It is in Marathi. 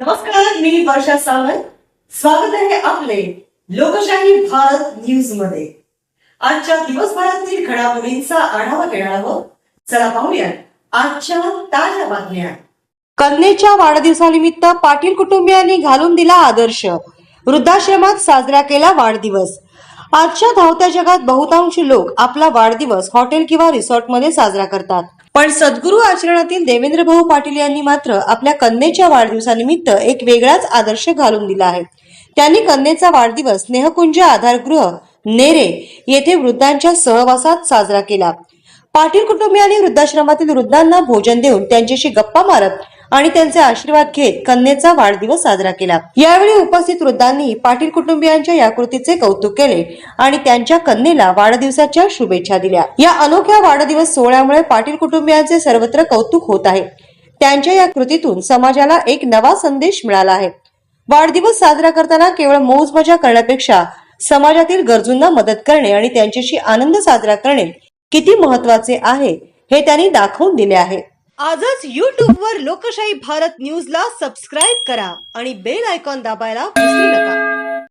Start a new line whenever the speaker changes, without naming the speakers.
नमस्कार मी वर्षा सावंत. स्वागत आहे आपले लोकशाही भारत न्यूजमध्ये. आजच्या दिवसभरातील घडामोडींचा आढावा घेणार आहोत. चला पाहूया आजच्या ताज्या बातम्या. कन्येच्या वाढदिवसानिमित्त पाटील कुटुंबियांनी घालून दिला आदर्श. वृद्धाश्रमात साजरा केला वाढदिवस. आजच्या धावत्या जगात बहुतांश लोक आपला वाढदिवस हॉटेल किंवा रिसॉर्टमध्ये साजरा करतात. पण सद्गुरू आचरणातील देवेंद्र भाऊ पाटील यांनी मात्र आपल्या कन्येच्या वाढदिवसानिमित्त एक वेगळाच आदर्श घालून दिला आहे. त्यांनी कन्येचा वाढदिवस स्नेहकुंज आधारगृह नेरे येथे वृद्धांच्या सहवासात साजरा केला. पाटील कुटुंबियांनी वृद्धाश्रमातील वृद्धांना भोजन देऊन त्यांच्याशी गप्पा मारत आणि त्यांचे आशीर्वाद घेत कन्येचा वाढदिवस साजरा केला. यावेळी उपस्थित वृद्धांनी पाटील कुटुंबियांच्या या कृतीचे कौतुक केले आणि त्यांच्या कन्येला वाढदिवसाच्या शुभेच्छा दिल्या. या अनोख्या वाढदिवस सोहळ्यामुळे पाटील कुटुंबियांचे सर्वत्र कौतुक होत आहे. त्यांच्या या कृतीतून समाजाला एक नवा संदेश मिळाला आहे. वाढदिवस साजरा करताना केवळ मौज मजा करण्यापेक्षा समाजातील गरजूंना मदत करणे आणि त्यांच्याशी आनंद साजरा करणे किती महत्त्वाचे आहे हे त्यांनी दाखवून दिले आहे. आजच यूट्यूबवर वर लोकशाही भारत न्यूजला सबस्क्राईब करा आणि बेल आयकॉन दाबायला विसरू नका.